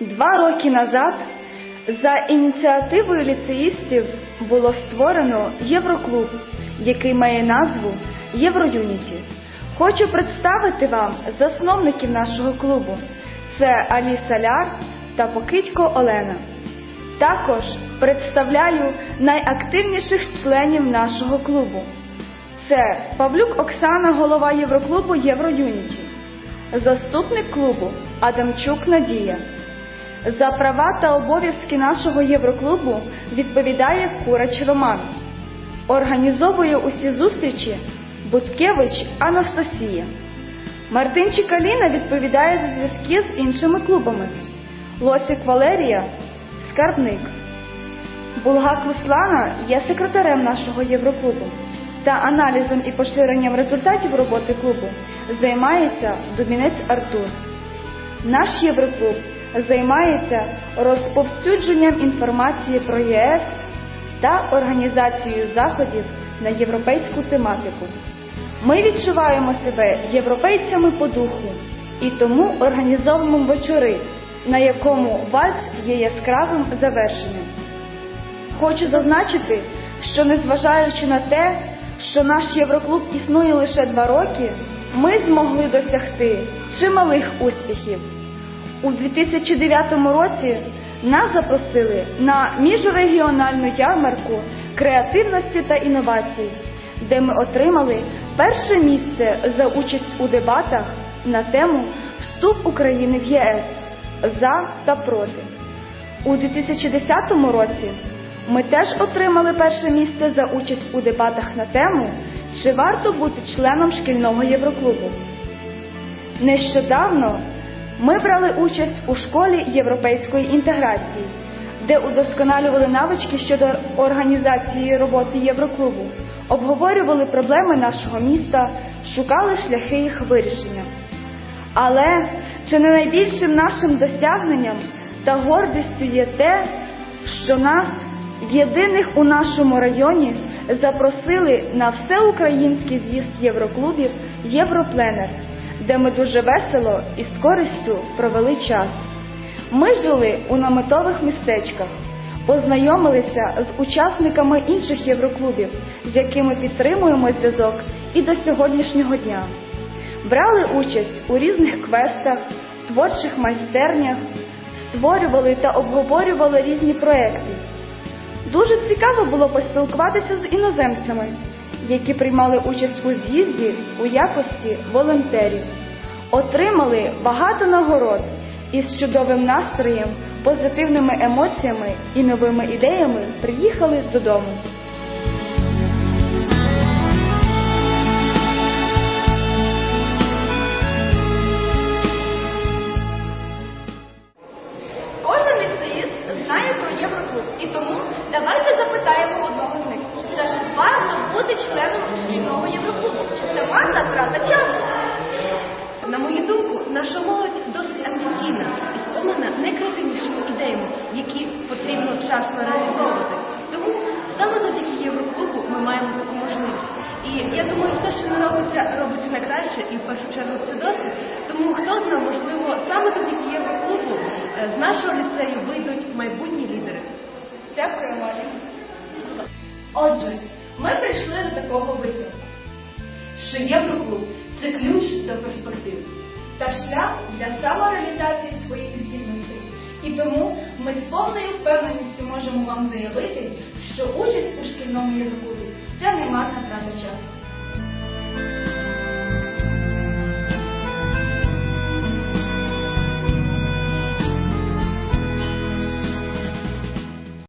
Два роки назад за ініціативою ліцеїстів було створено Євроклуб, який має назву Євроюніті. Хочу представити вам засновників нашого клубу. Це Алі Соляр та Покидько Олена. Також представляю найактивніших членів нашого клубу. Це Павлюк Оксана, голова Євроклубу Євроюніті, заступник клубу Адамчук Надія. За права та обов'язки нашого Євроклубу відповідає Курач Роман. Організовує усі зустрічі Буткевич Анастасія. Мартинчик Аліна відповідає за зв'язки з іншими клубами. Лосик Валерія скарбник. Булгак Руслана є секретарем нашого Євроклубу та аналізом і поширенням результатів роботи клубу займається Дубінець Артур. Наш Євроклуб займається розповсюдженням інформації про ЄС та організацією заходів на європейську тематику. Ми відчуваємо себе європейцями по духу і тому організовуємо вечори, на якому вальс є яскравим завершенням. Хочу зазначити, що незважаючи на те, що наш Євроклуб існує лише два роки, ми змогли досягти чималих успіхів. У 2009 році нас запросили на міжрегіональну ярмарку креативності та інновацій, де ми отримали перше місце за участь у дебатах на тему Вступ України в ЄС за та проти. У 2010 році ми теж отримали перше місце за участь у дебатах на тему Чи варто бути членом шкільного Євроклубу. Нещодавно ми брали участь у школі європейської інтеграції, де удосконалювали навички щодо організації роботи Євроклубу, обговорювали проблеми нашого міста, шукали шляхи їх вирішення. Але чи не найбільшим нашим досягненням та гордістю є те, що нас, єдиних у нашому районі, запросили на всеукраїнський з'їзд євроклубів Європленер, де ми дуже весело і з користю провели час. Ми жили у наметових містечках, познайомилися з учасниками інших євроклубів, з якими підтримуємо зв'язок і до сьогоднішнього дня. Брали участь у різних квестах, творчих майстернях, створювали та обговорювали різні проекти. Дуже цікаво було поспілкуватися з іноземцями, які приймали участь у з'їзді у якості волонтерів, отримали багато нагород і з чудовим настроєм, позитивними емоціями і новими ідеями приїхали додому. Євроклуб, і тому давайте запитаємо одного з них, чи все ж варто бути членом шкільного Євроклубу, чи це марна трата часу. На мою думку, наша молодь досить амбіційна і сповнена найкреативнішими ідеями, які потрібно вчасно реалізовувати. Тому саме завдяки Євроклубу ми маємо таку можливість. І я думаю, все, що не робиться, робиться на краще, і в першу чергу це досвід. Тому хто знає, можливо, саме завдяки Євроклубу е, з нашого ліцею вийдуть. Дякую, Марі. Отже, ми прийшли до такого висновку. Що Євроклуб це ключ до перспектив. та шлях для самореалізації своїх здібностей. І тому ми з повною впевненістю можемо вам заявити, що участь у шкільному євроклубі – це не марна трата часу.